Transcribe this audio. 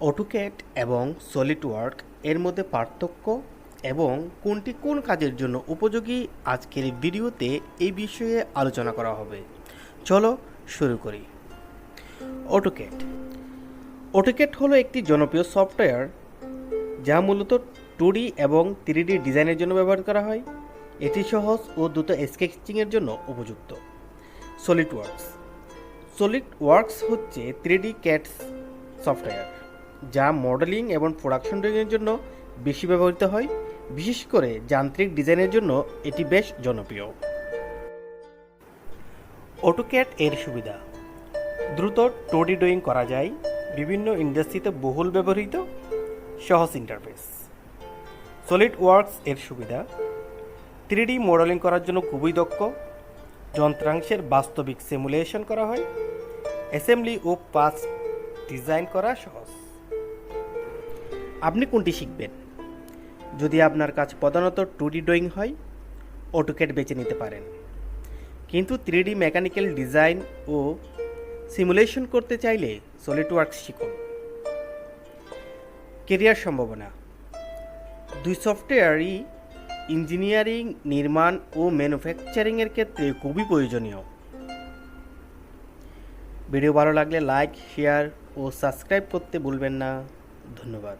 AutoCAD এবং solid work এর মধ্যে পার্থক্য এবং কোনটি কোন কাজের জন্য উপযোগী আজকের ভিডিওতে এই বিষয়ে আলোচনা করা হবে। চলো শুরু করি। অটোক্যাড অটোক্যাড হলো একটি জনপ্রিয় সফটওয়্যার যা মূলত টু এবং থ্রি ডিজাইনের জন্য ব্যবহার করা হয়। এটি সহজ ও দ্রুত স্কেচিংয়ের জন্য উপযুক্ত। সলিড ওয়ার্কস সলিড ওয়ার্কস হচ্ছে থ্রি ডি ক্যাটস সফটওয়্যার। যা মডেলিং এবং প্রোডাকশন ড্রয়িংয়ের জন্য বেশি ব্যবহৃত হয়। বিশেষ করে যান্ত্রিক ডিজাইনের জন্য এটি বেশ জনপ্রিয়। অটোক্যাট এর সুবিধা। দ্রুত টোডি ড্রয়িং করা যায়, বিভিন্ন ইন্ডাস্ট্রিতে বহুল ব্যবহৃত, সহজ ইন্টারফেস সলিড ওয়ার্কস এর সুবিধা। থ্রি ডি মডেলিং করার জন্য খুবই দক্ষ। যন্ত্রাংশের বাস্তবিক সিমুলেশন করা হয়। অ্যাসেম্বলি ও পাস ডিজাইন করা সহজ। আপনি কোনটি শিখবেন? যদি আপনার কাজ প্রধানত টু ডি ড্রয়িং হয় অটোকেট বেছে নিতে পারেন। কিন্তু থ্রি ডি মেকানিক্যাল ডিজাইন ও সিমুলেশন করতে চাইলে সলিড ওয়ার্কস শিখুন। কেরিয়ার সম্ভাবনা। দুই সফটওয়্যারই ইঞ্জিনিয়ারিং নির্মাণ ও ম্যানুফ্যাকচারিংয়ের ক্ষেত্রে খুবই প্রয়োজনীয়। ভিডিও ভালো লাগলে লাইক শেয়ার ও সাবস্ক্রাইব করতে ভুলবেন না। ধন্যবাদ।